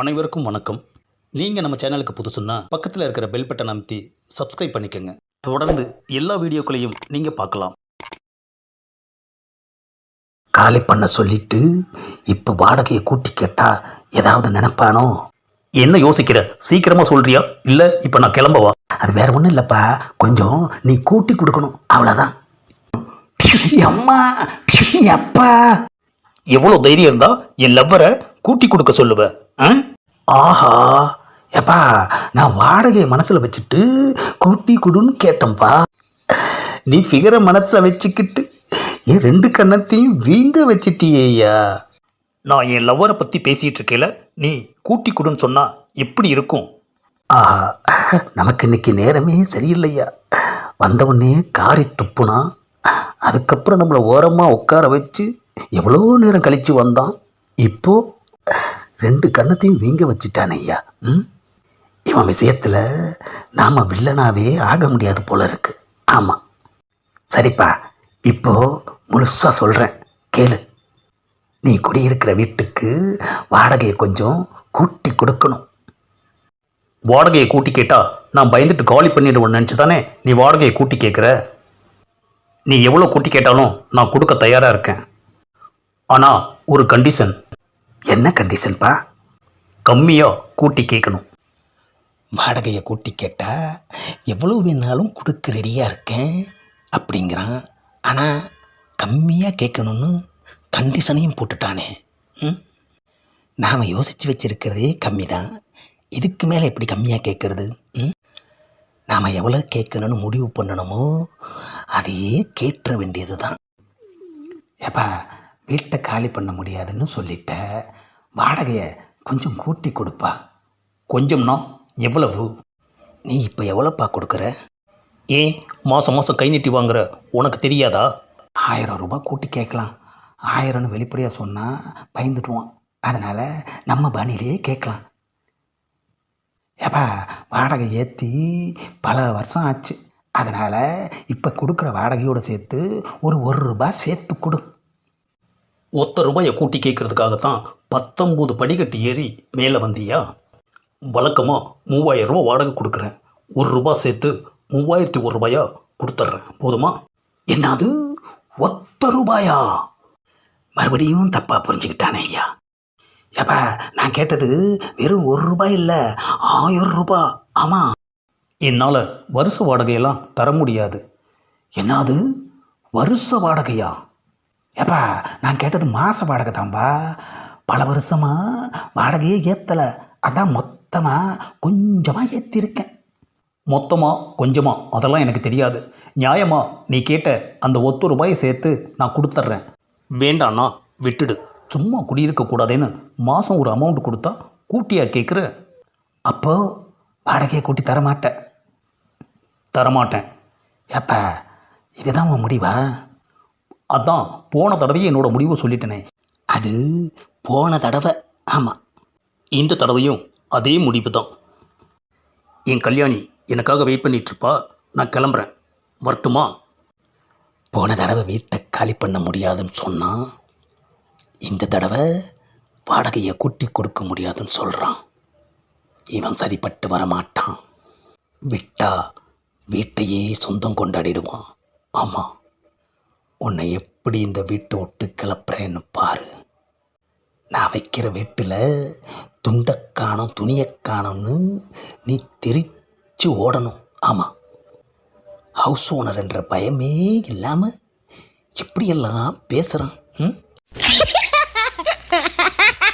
அனைவருக்கும் வணக்கம். நீங்கள் நம்ம சேனலுக்கு புதுசுன்னா பக்கத்தில் இருக்கிற பெல் பட்டன் அமைத்தி சப்ஸ்கிரைப் பண்ணிக்கோங்க. தொடர்ந்து எல்லா வீடியோக்களையும் நீங்கள் பார்க்கலாம். காலி பண்ண சொல்லிட்டு இப்போ வாடகையை கூட்டி கேட்டால் ஏதாவது நினைப்பானோ? என்ன யோசிக்கிற? சீக்கிரமாக சொல்கிறியா இல்லை இப்போ நான் கிளம்பவா? அது வேற ஒன்றும் இல்லைப்பா. கொஞ்சம் நீ கூட்டி கொடுக்கணும். அவ்வளோதான் அம்மா அப்பா எவ்வளோ தைரியம் இருந்தால் என் லவ்வரை கூட்டி கொடுக்க சொல்லுவ. ஆஹா எப்பா நான் வாடகையை மனசில் வச்சுட்டு கூட்டி கொடுன்னு கேட்டேன்ப்பா. நீ ஃபிகரை மனசில் வச்சுக்கிட்டு என் ரெண்டு கண்ணத்தையும் வீங்க வச்சிட்டியேயா நான் என் லவ்வரை பற்றி பேசிகிட்டு இருக்கையில நீ கூட்டி கொடுன்னு சொன்னா எப்படி இருக்கும்? ஆஹா நமக்கு இன்னைக்கு நேரமே சரியில்லையா? வந்தவொடனே காரி துப்புனா அதுக்கப்புறம் நம்மளை ஓரமாக உட்கார வச்சு எவ்வளோ நேரம் கழித்து வந்தான்? இப்போ ரெண்டு கண்ணத்தையும் வீங்க வச்சிட்டானே ஐயா. ம்? இவன் விஷயத்தில் நாம் வில்லனாவே ஆக முடியாது போல இருக்கு. ஆமாம் சரிப்பா இப்போ முழுசாக சொல்கிறேன் கேளு. நீ குடியிருக்கிற வீட்டுக்கு வாடகையை கொஞ்சம் கூட்டி கொடுக்கணும். வாடகையை கூட்டி கேட்டால் நான் பயந்துட்டு காலி பண்ணிடுவேன்னு நினச்சி தானே நீ வாடகையை கூட்டி கேட்குற நீ எவ்வளோ கூட்டி கேட்டாலும் நான் கொடுக்க தயாராக இருக்கேன். ஆனால் ஒரு கண்டிஷன் என்ன கண்டிஷன்ப்பா கம்மியாக கூட்டி கேட்கணும் வாடகையை கூட்டி கேட்டால் எவ்வளோ வேணாலும் கொடுக்க ரெடியாக இருக்கேன் அப்படிங்கிறான். ஆனால் கம்மியாக கேட்கணும்னு கண்டிஷனையும் போட்டுட்டானே. ம்? நாம் யோசித்து வச்சிருக்கிறதே கம்மி தான் இதுக்கு மேலே எப்படி கம்மியாக கேட்குறது ம்? நாம் எவ்வளோ கேட்கணும்னு முடிவு பண்ணணுமோ அதையே கேட்டுற வேண்டியது தான் ஏப்பா வீட்டை காலி பண்ண முடியாதுன்னு சொல்லிட்ட. வாடகையை கொஞ்சம் கூட்டி கொடுப்பா. கொஞ்சம்னா எவ்வளவு? நீ இப்போ எவ்வளோப்பா கொடுக்குற? ஏன் மாதம் மாதம் கை நீட்டி வாங்குற? உனக்கு தெரியாதா? ஆயிரம் ரூபாய் கூட்டி கேட்கலாம். ஆயிரம்னு வெளிப்படையாக சொன்னால் பயந்துடுவான். அதனால் நம்ம பாணியிலேயே கேட்கலாம். ஏப்பா வாடகை ஏற்றி பல வருஷம் ஆச்சு. அதனால் இப்போ கொடுக்குற வாடகையோடு சேர்த்து ஒரு ஒரு ரூபாய் சேர்த்து கொடு. ஒத்த ரூபாயை கூட்டி கேட்கறதுக்காகத்தான் பத்தொம்போது படிக்கட்டு ஏறி மேலே வந்தியா? வழக்கமாக மூவாயிரம் ரூபா வாடகை கொடுக்குறேன். ஒரு ரூபா சேர்த்து மூவாயிரத்தி ஒரு ரூபாயா கொடுத்துட்றேன் போதுமா? என்னது? ஒத்த ரூபாயா? மறுபடியும் தப்பாக புரிஞ்சுக்கிட்டானே ஐயா. ஏப்பா நான் கேட்டது வெறும் ஒரு ரூபாய் இல்லை ஆயிரம் ரூபாய் ஆமாம் என்னால் வருஷ வாடகையெல்லாம் தர முடியாது. என்னது? வருஷ வாடகையா? ஏப்பா நான் கேட்டது மாத வாடகை தான்பா. பல வருஷமாக வாடகையே ஏற்றலை அதான் மொத்தமாக கொஞ்சமாக ஏற்றிருக்கேன் மொத்தமாக கொஞ்சமாக அதெல்லாம் எனக்கு தெரியாது. நியாயமா நீ கேட்ட அந்த ஒத்து ரூபாயை சேர்த்து நான் கொடுத்துட்றேன் வேண்டாண்ணா விட்டுடு. சும்மா குடியிருக்கக்கூடாதேன்னு மாதம் ஒரு அமௌண்ட் கொடுத்தா கூட்டியா கேட்குற அப்போ வாடகையை கூட்டி தர மாட்டேன் தரமாட்டேன். ஏப்பா இதுதான் உன் முடிவா? அதான் போன தடவையே என்னோட முடிவை சொல்லிட்டேனே. அது போன தடவை. ஆமாம் இந்த தடவையும் அதே முடிவு தான். என் கல்யாணி எனக்காக வெயிட் பண்ணிகிட்ருப்பா நான் கிளம்புறேன். வரட்டுமா? போன தடவை வீட்டை காலி பண்ண முடியாதுன்னு சொன்னான் இந்த தடவை வாடகையை கூட்டி கொடுக்க முடியாதுன்னு சொல்கிறான் இவன் சரிப்பட்டு வரமாட்டான். விட்டா வீட்டையே சொந்தம் கொண்டாடிடுவான். ஆமாம் உன்னை எப்படி இந்த வீட்டை விட்டு கிளப்புறேன்னு பாரு. நான் வைக்கிற வீட்டில் துண்டக்கானம் துணியக்கானம்னு நீ தெரிச்சு ஓடணும். ஆமாம் ஹவுஸ் ஓனர் என்ற பயமே இல்லாமல் எப்படியெல்லாம் பேசுகிறான் ம்?